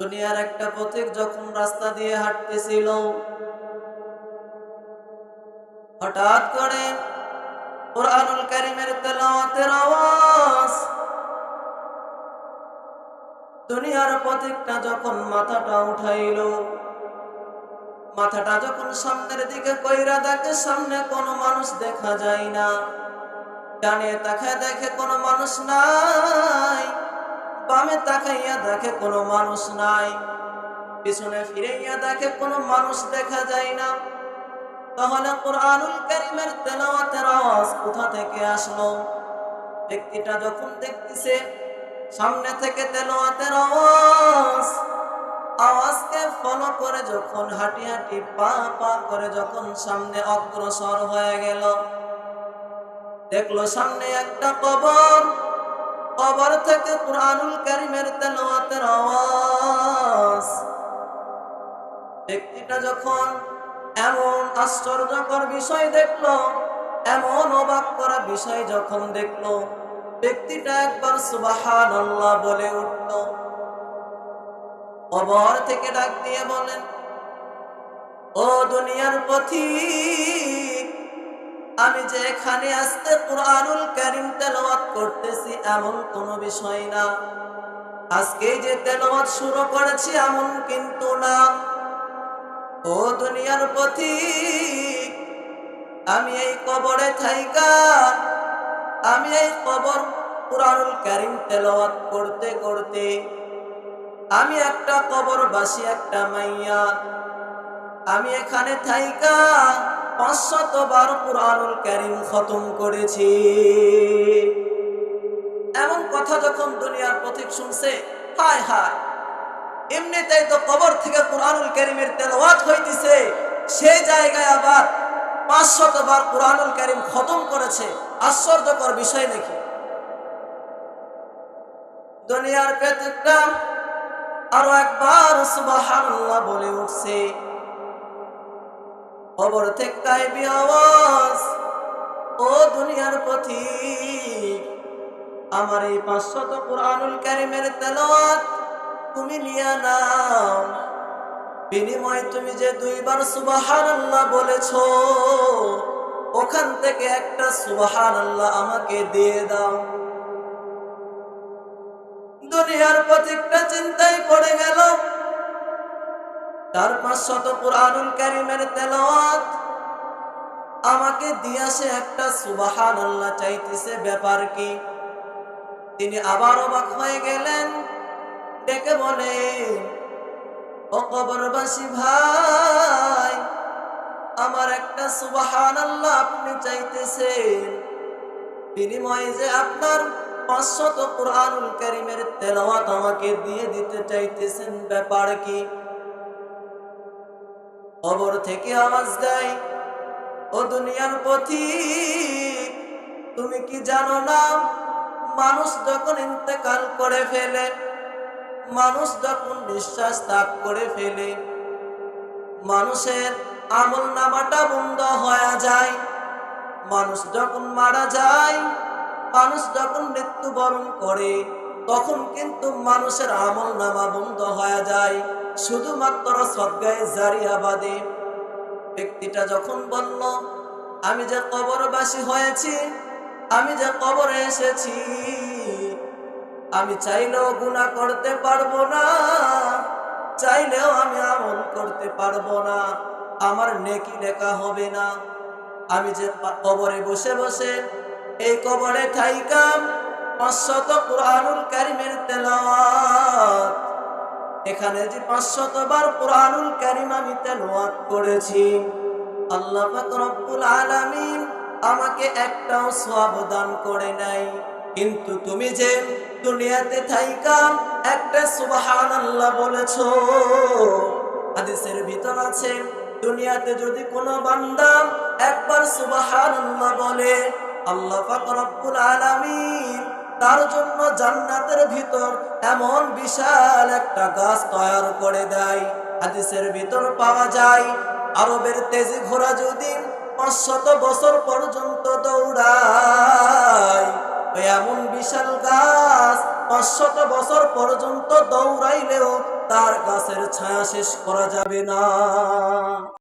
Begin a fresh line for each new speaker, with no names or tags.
দুনিয়ার একটা পথিক যখন রাস্তা দিয়ে হাঁটতেছিল, হঠাৎ করে কোরআনুল কারিমের তেলাওয়াতের আওয়াজ, দুনিয়ার পথিকটা যখন মাথাটা উঠাইল, মাথাটা যখন সামনের দিকে কইরা দেখে সামনে কোনো মানুষ দেখা যায় না, ডানে তাকে দেখে কোনো মানুষ নাই। বামে তাকাইয়া দেখে কোনো মানুষ নাই, পিছনে ফিরাইয়া দেখে কোনো মানুষ দেখা যায় না। তাহলে কোরআনুল কারিমের তেলাওয়াতের আওয়াজ কোথা থেকে আসলো? ব্যক্তিটা যখন দেখতেছে, সামনে থেকে তেলাওয়াতের আওয়াজ, আওয়াজকে ফলো করে যখন হাঁটি হাঁটি পা পা করে যখন সামনে অগ্রসর হয়ে গেল, দেখল সামনে একটা কবর। কবর থেকে কোরআনুল কারিমের তেলাওয়াতের আওয়াজ। ব্যক্তিটা যখন এমন আশ্চর্যকর বিষয় দেখল, এমন অবাক করা বিষয় যখন দেখল, ব্যক্তিটা একবার সুবাহান আল্লাহ বলে উঠল। কবর থেকে ডাক দিয়ে বলেন, ও দুনিয়ার পথিক আমি যে এখানে আসতে কোরআনুল কারিম তেলাওয়াত করতেছি এমন কোনো বিষয় না। আজকে যে তেলাওয়াত শুরু করেছি এমন কিন্তু না। ও দুনিয়ার পথিক আমি এই কবরে থাইকা, আমি এই কবর কোরআনুল কারিম তেলাওয়াত করতে করতে আমি একটা কবরবাসী, একটা মাইয়া। আমি এখানে থাইকা পাঁচশত বার কোরআনুল কারিম খতম করেছি। এমন কথা যখন দুনিয়ার পথিক শুনছে, হায় হায়, এমনিতেই তো কবর থেকে কোরআনুল কারিমের তেলাওয়াত হইতেছে সেই জায়গায় আবার পাঁচশত বার কোরআনুল কারিম খতম করেছে, আশ্চর্যকর বিষয় নাকি? দুনিয়ার পেতিকটা আরও একবার সুবহানাল্লাহ বলে উঠছে। খবর থেকে গাইবি আওয়াজ ও দুনিয়ার পথি, আমার এই পাঁচশত কোরআনুল কারিমের তেলাওয়াত তুমি নিয়া নাও। বিনিময় তুমি যে দুইবার সুবহানাল্লাহ বলেছ, ওখান থেকে একটা সুবহানাল্লাহ আমাকে দিয়ে দাও। দুনিয়ার প্রত্যেকটা চিন্তায় পড়ে গেল। তার পাঁচশত কোরআনুল কারিমের তেলাওয়াত আমাকে দিয়াছে একটা সুবাহান আল্লাহ চাইতেছে ব্যাপার কি? তিনি আবার অবাক হয়ে গেলেন, ডেকে বলে ও কবরবাসী ভাই, আমার একটা সুবাহান আল্লাহ আপনি চাইতেছেন। বিনিময়ে যে আপনার পাঁচশত কোরআনুল কারিমের তেলাওয়াত আমাকে দিয়ে দিতে চাইতেছেন, ব্যাপার কি? কবর থেকে আওয়াজ দেয়, ও দুনিয়ার পথিক তুমি কি জানো না? মানুষ যখন ইন্তেকাল করে ফেলে, মানুষ যখন নিঃশ্বাস ত্যাগ করে ফেলে, মানুষের আমল নামাটা বন্ধ হয়ে যায়। মানুষ যখন মারা যায়, মানুষ যখন মৃত্যুবরণ করে, তখন কিন্তু মানুষের আমল নামা বন্ধ হয়ে যায়। শুধুমাত্র সদ্গায় জারিয়া বাদে ব্যক্তিটা যখন বলল, আমি যে কবরবাসী হয়েছি, আমি যে কবরে এসেছি, আমি চাইলেও গুণা করতে পারব না, চাইলেও আমি আমল করতে পারব না, আমার নেকি লেখা হবে না। আমি যে কবরে বসে বসে এই কবরে ঠাইকাম পাঁচশত কোরআনুল কারিমের তেলাওয়াত এখানে যে পাঁচশত বার কোরআনুল কারিম আমি তেলাওয়াত করেছি, আল্লাহ রব্বুল আলামিন আমাকে একটাও সওয়াব দান করে নাই। কিন্তু তুমি যে দুনিয়াতে থাইকা, একটা সুবহানাল্লাহ বলেছ। হাদিসের ভিতর আছে, দুনিয়াতে যদি কোনো বান্দা একবার সুবাহান আল্লাহ বলে আল্লাহ পাক রব্বুল আলামিন তার জন্য জান্নাতের ভিতর এমন বিশাল একটা গাছ তৈয়ার করে দেয়। হাদিসের ভিতর পাওয়া যায়, আরবের তেজি ঘোড়া যদি পাঁচশত বছর পর্যন্ত দৌড়ায় এমন বিশাল গাছ পাঁচশত বছর পর্যন্ত দৌড়াইলেও তার গাছের ছায়া শেষ করা যাবে না।